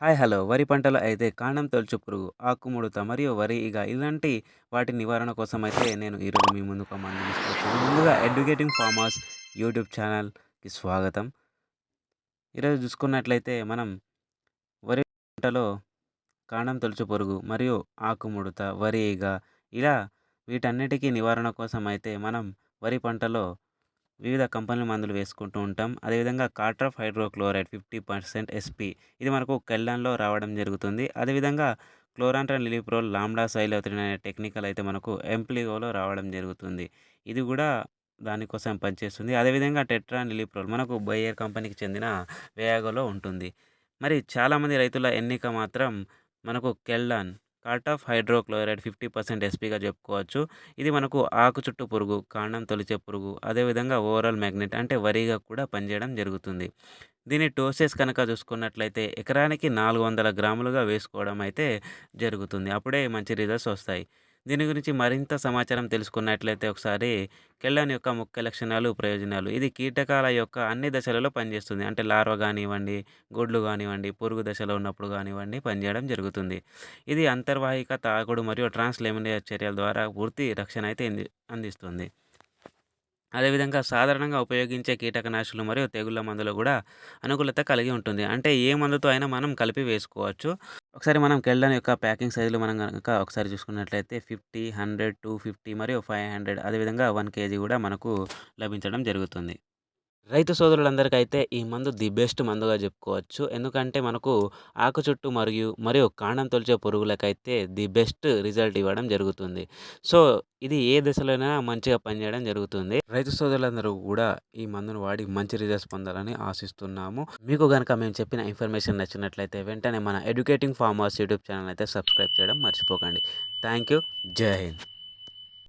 Hi hello. వరి పంటలో అయితే కాండం తొలుచు పురుగు ఆకుముడత మరియు వరి ఇక ఇలాంటి వాటి నివారణ కోసం అయితే నేను ఈరోజు మీ ముందుకు ఒక మందు తీసుకొచ్చాను. ముందుగా ఎడ్యుకేటింగ్ ఫార్మర్స్ యూట్యూబ్ ఛానల్కి స్వాగతం. ఈరోజు చూసుకున్నట్లయితే మనం వరి పంటలో కాండం తొలుచు పురుగు మరియు ఆకుముడత వరి ఈగ ఇలా వీటన్నిటికీ నివారణ కోసం అయితే మనం వరి పంటలో వివిధ కంపెనీల మందులు వేసుకుంటూ ఉంటాం. అదేవిధంగా cartap hydrochloride fifty percent SP ఇది మనకు కెల్లాన్లో రావడం జరుగుతుంది. అదేవిధంగా క్లోరాంట్రన్ లిలిప్రోల్ లామ్డా సైలోత్రిన్ అనే టెక్నికల్ అయితే మనకు ఎంప్లిగోలో రావడం జరుగుతుంది. ఇది కూడా దానికోసం పనిచేస్తుంది. అదేవిధంగా టెట్రాన్ లిలిప్రోల్ మనకు బయ్యర్ కంపెనీకి చెందిన వేయాగోలో ఉంటుంది. మరి చాలామంది రైతుల ఎన్నిక మాత్రం మనకు కెల్లాన్ కాటాఫ్ హైడ్రోక్లోరైడ్ ఫిఫ్టీ పర్సెంట్ ఎస్పీగా చెప్పుకోవచ్చు. ఇది మనకు ఆకు చుట్టూ పురుగు కాండం తొలిచే పురుగు అదేవిధంగా ఓవరాల్ మ్యాగ్నెట్ అంటే వరిగా కూడా పనిచేయడం జరుగుతుంది. దీని డోసెస్ కనుక చూసుకున్నట్లయితే ఎకరానికి నాలుగు వందల గ్రాములుగా వేసుకోవడం అయితే జరుగుతుంది. అప్పుడే మంచి రిజల్ట్స్ వస్తాయి. దీని గురించి మరింత సమాచారం తెలుసుకున్నట్లయితే ఒకసారి కెళ్ళని యొక్క ముఖ్య లక్షణాలు ప్రయోజనాలు. ఇది కీటకాల యొక్క అన్ని దశలలో పనిచేస్తుంది. అంటే లార్వ కానివ్వండి గుడ్లు కానివ్వండి పురుగు దశలో ఉన్నప్పుడు కానివ్వండి పనిచేయడం జరుగుతుంది. ఇది అంతర్వాహిక తాగుడు మరియు ట్రాన్స్లేమినేట్ చర్యల ద్వారా పూర్తి రక్షణ అయితే అందిస్తుంది. అదేవిధంగా సాధారణంగా ఉపయోగించే కీటకనాశులు మరియు తెగుళ్ళ మందులు కూడా అనుకూలత కలిగి ఉంటుంది. అంటే ఏ మందుతో అయినా మనం కలిపి వేసుకోవచ్చు. ఒకసారి మనం కెళ్ళని యొక్క ప్యాకింగ్ సైజులు మనం కనుక ఒకసారి చూసుకున్నట్లయితే ఫిఫ్టీ హండ్రెడ్ టూ ఫిఫ్టీ మరియు ఫైవ్ హండ్రెడ్ అదేవిధంగా వన్ కేజీ కూడా మనకు లభించడం జరుగుతుంది. రైతు సోదరులందరికైతే ఈ మందు ది బెస్ట్ మందుగా చెప్పుకోవచ్చు. ఎందుకంటే మనకు ఆకు చుట్టూ మరియు మరియు కాండం తొలిచే పురుగులకైతే ది బెస్ట్ రిజల్ట్ ఇవ్వడం జరుగుతుంది. సో ఇది ఏ దశలోనైనా మంచిగా పనిచేయడం జరుగుతుంది. రైతు సోదరులందరూ కూడా ఈ మందును వాడి మంచి రిజల్ట్స్ పొందాలని ఆశిస్తున్నాము. మీకు కనుక మేము చెప్పిన ఇన్ఫర్మేషన్ నచ్చినట్లయితే వెంటనే మన ఎడ్యుకేటింగ్ ఫార్మర్స్ యూట్యూబ్ ఛానల్ అయితే సబ్స్క్రైబ్ చేయడం మర్చిపోకండి. థ్యాంక్ యూ జై హింద్.